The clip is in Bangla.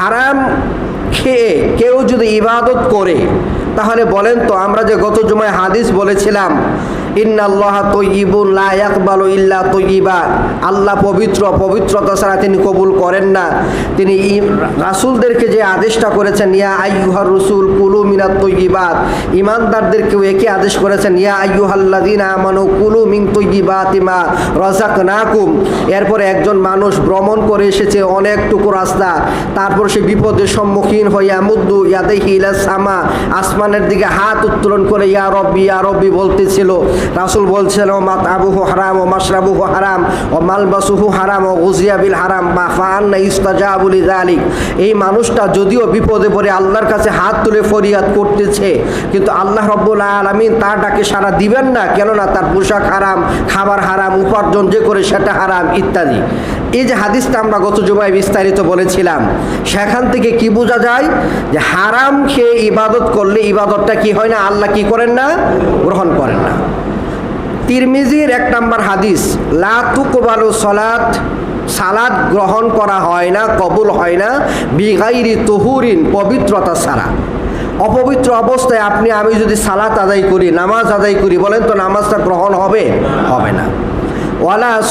হারাম খেয়ে কেউ যদি ইবাদত করে, তাহলে বলেন তো আমরা যে গত জুমায় হাদিস বলেছিলাম আল্লাহ পবিত্র, পবিত্রতা ছাড়া তিনি কবুল করেন না। তিনি রাসূলদেরকে যে আদেশটা করেছেন, ইয়া আইহার রসুল কুলু তৈবাত ইমানদারদেরকেও একই আদেশ করেছেন, ইয়া কুলু মিন তৈবাতিমা রাযাকনাকুম। এরপরে একজন মানুষ ভ্রমণ করে এসেছে অনেকটুকু রাস্তা। তারপর সে বিপদের সম্মুখীন হইয়া, মুদ্দু সামা। আসমানের দিকে হাত উত্তোলন করে, ইয়া রব্বি ইয়া রব্বি, বলতেছিল। রাসূল বলছিল মাত হারাম ও মাশরাবুহু হারাম ও মালবাসুহু হারাম ও গুজিয়া বিল হারাম বা লিযালিক। এই মানুষটা যদিও বিপদে পড়ে, আল্লাহর কাছে হাত তুলে ফরিয়াদ করতেছে। কিন্তু আল্লাহ রব্বুল আলামিন তার ডাকে সারা দিবেন না, কেননা তার পোশাক হারাম, খাবার হারাম, উপার্জন যে করে সেটা হারাম, ইত্যাদি। এই যে হাদিসটা আমরা গত জুমায় বিস্তারিত বলেছিলাম, সেখান থেকে কি বোঝা যায়? যে হারাম খেয়ে ইবাদত করলে ইবাদতটা কি হয় না? আল্লাহ কি করেন না? গ্রহণ করেন না। তিরমিজির এক নম্বর হাদিস, লা তুকবালু সলাত সালাদ গ্রহণ করা হয় না, কবুল হয় না, বিগাইরি তহুরিন, পবিত্রতা ছাড়া। অপবিত্র অবস্থায় আপনি, আমি যদি সালাত আদায় করি, নামাজ আদায় করি, বলেন তো নামাজটা গ্রহণ হবে? হবে না। ওয়ালা